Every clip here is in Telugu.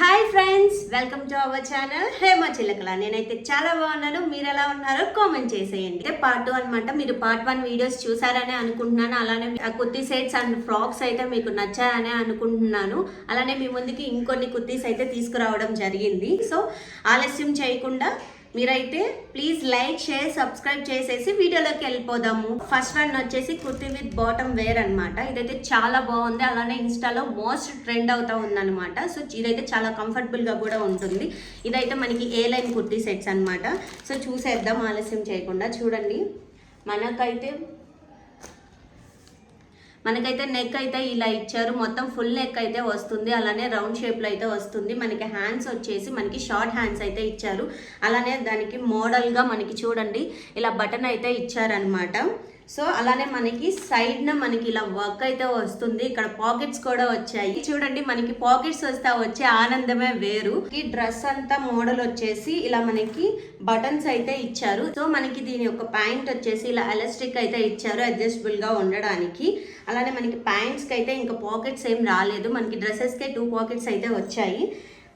Hi friends welcome to our channel Hema Chilakala నేనైతే చాలా బాగున్నాను. మీరు ఎలా ఉన్నారో కామెంట్ చేసేయండి. అయితే పార్ట్ టూ అనమాట మీరు పార్ట్ వన్ వీడియోస్ చూసారనే అనుకుంటున్నాను. అలానే ఆ కుర్తీ సెట్స్ అండ్ ఫ్రాక్స్ అయితే మీకు నచ్చాయనే అనుకుంటున్నాను. అలానే మీ ముందుకి ఇంకొన్ని కుర్తీస్ అయితే తీసుకురావడం జరిగింది. సో ఆలస్యం చేయకుండా మీరైతే ప్లీజ్ లైక్ షేర్ సబ్స్క్రైబ్ చేసేసి వీడియోలోకి వెళ్ళిపోదాము. ఫస్ట్ వన్ వచ్చేసి కుర్తీ విత్ బాటమ్ వేర్ అనమాట ఇదైతే చాలా బాగుంది. అలానే ఇన్స్టాలో మోస్ట్ ట్రెండ్ అవుతా ఉందన్నమాట. సో ఇదైతే చాలా కంఫర్టబుల్గా కూడా ఉంటుంది. ఇదైతే మనకి ఏ లైన్ కుర్తీ సెట్స్ అనమాట సో చూసేద్దాం ఆలస్యం చేయకుండా. చూడండి. మనకైతే మనకైతే నెక్ అయితే ఇలా ఇచ్చారు. మొత్తం ఫుల్ నెక్ అయితే వస్తుంది. అలానే రౌండ్ షేప్లో అయితే వస్తుంది. మనకి హ్యాండ్స్ వచ్చేసి మనకి షార్ట్ హ్యాండ్స్ అయితే ఇచ్చారు. అలానే దానికి మోడల్గా మనకి చూడండి. ఇలా బటన్ అయితే ఇచ్చారనమాట సో అలానే మనకి సైడ్న మనకి ఇలా వర్క్ అయితే వస్తుంది. ఇక్కడ పాకెట్స్ కూడా వచ్చాయి. చూడండి మనకి పాకెట్స్ వస్తే వచ్చే ఆనందమే వేరు. ఈ డ్రెస్ అంతా మోడల్ వచ్చేసి ఇలా మనకి బటన్స్ అయితే ఇచ్చారు. సో మనకి దీని యొక్క ప్యాంట్ వచ్చేసి ఇలా ఎలాస్టిక్ అయితే ఇచ్చారు అడ్జస్టబుల్గా ఉండడానికి. అలానే మనకి ప్యాంట్స్కి అయితే ఇంకా పాకెట్స్ ఏం రాలేదు. మనకి డ్రెస్సెస్కే టూ పాకెట్స్ అయితే వచ్చాయి.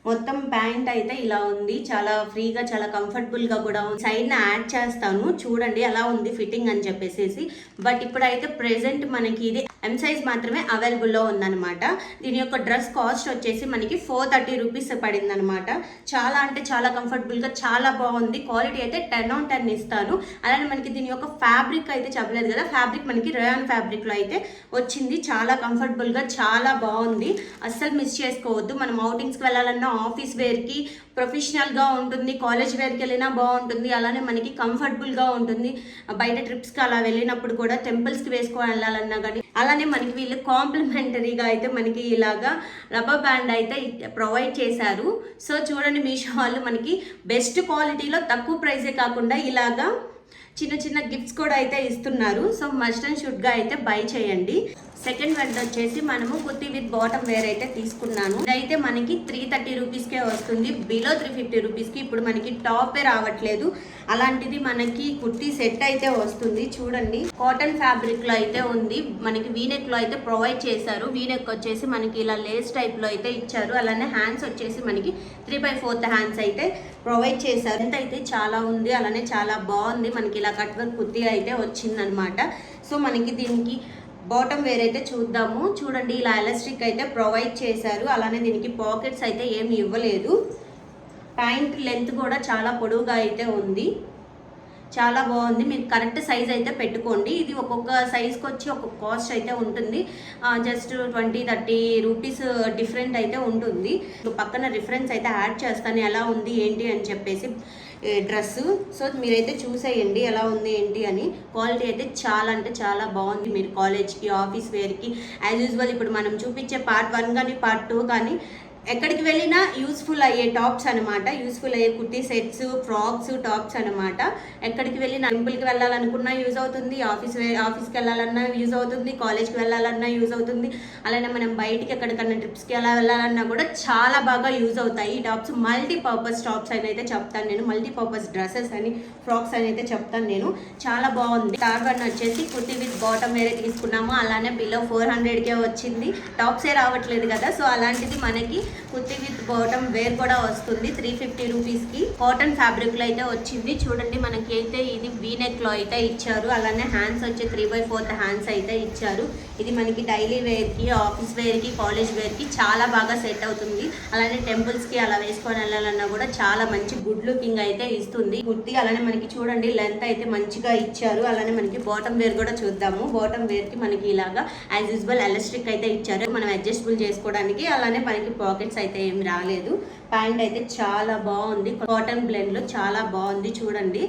మొత్తం ప్యాంట్ అయితే ఇలా ఉంది. చాలా ఫ్రీగా చాలా కంఫర్టబుల్గా కూడా ఉంది. సైడ్ యాడ్ చేస్తాను. చూడండి ఎలా ఉంది ఫిట్టింగ్ అని చెప్పేసి బట్ ఇప్పుడైతే ప్రెసెంట్ మనకి ఇది ఎం సైజ్ మాత్రమే అవైలబుల్లో ఉందన్నమాట. దీని యొక్క డ్రెస్ కాస్ట్ వచ్చేసి మనకి ఫోర్ థర్టీ రూపీస్ పడింది అనమాట చాలా అంటే చాలా కంఫర్టబుల్గా చాలా బాగుంది. క్వాలిటీ అయితే టెన్ ఆన్ టెన్ ఇస్తాను. అలానే మనకి దీని యొక్క ఫ్యాబ్రిక్ అయితే చెప్పలేదు కదా. ఫ్యాబ్రిక్ మనకి రయాన్ ఫ్యాబ్రిక్లో అయితే వచ్చింది. చాలా కంఫర్టబుల్గా చాలా బాగుంది. అస్సలు మిస్ చేసుకోవద్దు. మనం అవుటింగ్స్కి కి వెళ్ళాలన్నా ఆఫీస్ వేర్కి ప్రొఫెషనల్గా ఉంటుంది కాలేజ్ వేర్కి వెళ్ళినా బాగుంటుంది అలానే మనకి కంఫర్టబుల్గా ఉంటుంది. బయట ట్రిప్స్కి అలా వెళ్ళినప్పుడు కూడా టెంపుల్స్కి వేసుకొని వెళ్ళాలన్నా కానీ అలానే మనకి వీళ్ళు కాంప్లిమెంటరీగా అయితే మనకి ఇలాగా రబ్బర్ బ్యాండ్ అయితే ప్రొవైడ్ చేశారు. సో చూడండి మీషో వాళ్ళు మనకి బెస్ట్ క్వాలిటీలో తక్కువ ప్రైజే కాకుండా ఇలాగా చిన్న చిన్న గిఫ్ట్స్ కూడా అయితే ఇస్తున్నారు. సో మస్ట్ అండ్ షుడ్గా అయితే బై చేయండి. సెకండ్ వన్ వచ్చేసి మనము కుర్తి విత్ బాటమ్ వేర్ అయితే తీసుకున్నాను. ఇదైతే మనకి త్రీ థర్టీ రూపీస్కే వస్తుంది. బిలో త్రీ ఫిఫ్టీ రూపీస్కి ఇప్పుడు మనకి టాప్ రావట్లేదు. అలాంటిది మనకి కుర్తీ సెట్ అయితే వస్తుంది. చూడండి. కాటన్ ఫ్యాబ్రిక్లో అయితే ఉంది. మనకి వీనెక్లో అయితే ప్రొవైడ్ చేశారు. వీనెక్ వచ్చేసి మనకి ఇలా లేస్ టైప్లో అయితే ఇచ్చారు. అలానే హ్యాండ్స్ వచ్చేసి మనకి త్రీ బై ఫోర్త్ హ్యాండ్స్ అయితే ప్రొవైడ్ చేశారు. ఎంత అయితే చాలా ఉంది. అలానే చాలా బాగుంది. మనకి ఇలా కట్ వర్క్ కుర్తీ అయితే వచ్చిందనమాట. సో మనకి దీనికి బాటమ్ వేర్ అయితే చూద్దాము. చూడండి ఇలా ఎలాస్టిక్ అయితే ప్రొవైడ్ చేశారు. అలానే దీనికి పాకెట్స్ అయితే ఏమి ఇవ్వలేదు. ప్యాంట్ లెంత్ కూడా చాలా పొడవుగా అయితే ఉంది. చాలా బాగుంది. మీరు కరెక్ట్ సైజ్ అయితే పెట్టుకోండి. ఇది ఒక్కొక్క సైజ్కి వచ్చి ఒక్కొక్క కాస్ట్ అయితే ఉంటుంది. Just twenty thirty rupees different అయితే ఉంటుంది. పక్కన రిఫరెన్స్ అయితే యాడ్ చేస్తాను. ఎలా ఉంది ఏంటి అని చెప్పేసి. డ్రెస్ సో మీరైతే చూసేయండి ఎలా ఉంది ఏంటి అని. క్వాలిటీ అయితే చాలా అంటే చాలా బాగుంది. మీరు కాలేజ్కి ఆఫీస్ వేర్కి యాజ్ యూజువల్ ఇప్పుడు మనం చూపించే పార్ట్ వన్ కానీ పార్ట్ టూ కానీ ఎక్కడికి వెళ్ళినా యూస్ఫుల్ అయ్యే టాప్స్ అనమాట యూస్ఫుల్ అయ్యే కుర్తీ సెట్స్ ఫ్రాక్స్ టాప్స్ అనమాట ఎక్కడికి వెళ్ళినా టెంపుల్కి వెళ్ళాలనుకున్నా యూజ్ అవుతుంది ఆఫీస్ వే- ఆఫీస్కి వెళ్ళాలన్నా యూజ్ అవుతుంది కాలేజ్కి వెళ్ళాలన్నా యూజ్ అవుతుంది. అలానే మనం బయటికి ఎక్కడికన్నా ట్రిప్స్కి ఎలా వెళ్ళాలన్నా కూడా చాలా బాగా యూజ్ అవుతాయి. ఈ టాప్స్ మల్టీ పర్పస్ టాప్స్ అని అయితే చెప్తాను నేను మల్టీపర్పస్ డ్రెస్సెస్ అని ఫ్రాక్స్ అని అయితే చెప్తాను నేను. చాలా బాగుంది. థర్డ్ వన్ వచ్చేసి కుర్తీ విత్ బాటమ్ వేరే తీసుకున్నాము. అలానే బిలో ఫోర్ హండ్రెడ్కే వచ్చింది. టాప్సే రావట్లేదు కదా సో అలాంటిది మనకి కుర్తి విత్ బాటమ్ వేర్ కూడా వస్తుంది. త్రీ ఫిఫ్టీ రూపీస్కి కాటన్ ఫ్యాబ్రిక్లో అయితే వచ్చింది. చూడండి మనకి అయితే ఇది వీనెక్లో అయితే ఇచ్చారు. అలానే హ్యాండ్స్ వచ్చి త్రీ బై ఫోర్త్ హ్యాండ్స్ అయితే ఇచ్చారు. ఇది మనకి డైలీ వేర్కి ఆఫీస్ వేర్కి కాలేజ్ వేర్కి చాలా బాగా సెట్ అవుతుంది. అలానే టెంపుల్స్కి అలా వేసుకొని వెళ్ళాలన్నా కూడా చాలా మంచి గుడ్ లుకింగ్ అయితే ఇస్తుంది. కుర్తి అలానే మనకి చూడండి లెంత్ అయితే మంచిగా ఇచ్చారు. అలానే మనకి బాటమ్ వేర్ కూడా చూద్దాము. బాటమ్ వేర్కి మనకి ఇలాగా యాజ్ యూజువల్ ఎలాస్టిక్ అయితే ఇచ్చారు. మనం అడ్జస్టబుల్ చేసుకోవడానికి అలానే మనకి పాకెట్స్ అయితే ఏం రాలేదు. ప్యాంట్ అయితే చాలా బాగుంది. కాటన్ బ్లెండ్లో చాలా బాగుంది. చూడండి.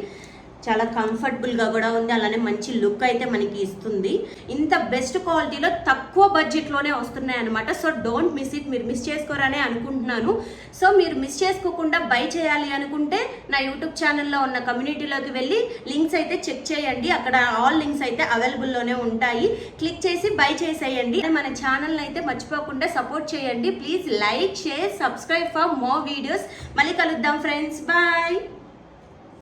చాలా కంఫర్టబుల్గా కూడా ఉంది. అలానే మంచి లుక్ అయితే మనకి ఇస్తుంది. ఇంత బెస్ట్ క్వాలిటీలో తక్కువ బడ్జెట్లోనే వస్తున్నాయి అనమాట సో డోంట్ మిస్ ఇట్ మీరు మిస్ చేసుకోరనే అనుకుంటున్నాను. సో మీరు మిస్ చేసుకోకుండా బై చేయాలి అనుకుంటే నా యూట్యూబ్ ఛానల్లో ఉన్న కమ్యూనిటీలోకి వెళ్ళి లింక్స్ అయితే చెక్ చేయండి. అక్కడ ఆల్ లింక్స్ అయితే అవైలబుల్లోనే ఉంటాయి. క్లిక్ చేసి బై చేసేయండి. మన ఛానల్ అయితే మర్చిపోకుండా సపోర్ట్ చేయండి. Please like share subscribe for more videos మళ్ళీ కలుద్దాం ఫ్రెండ్స్ బాయ్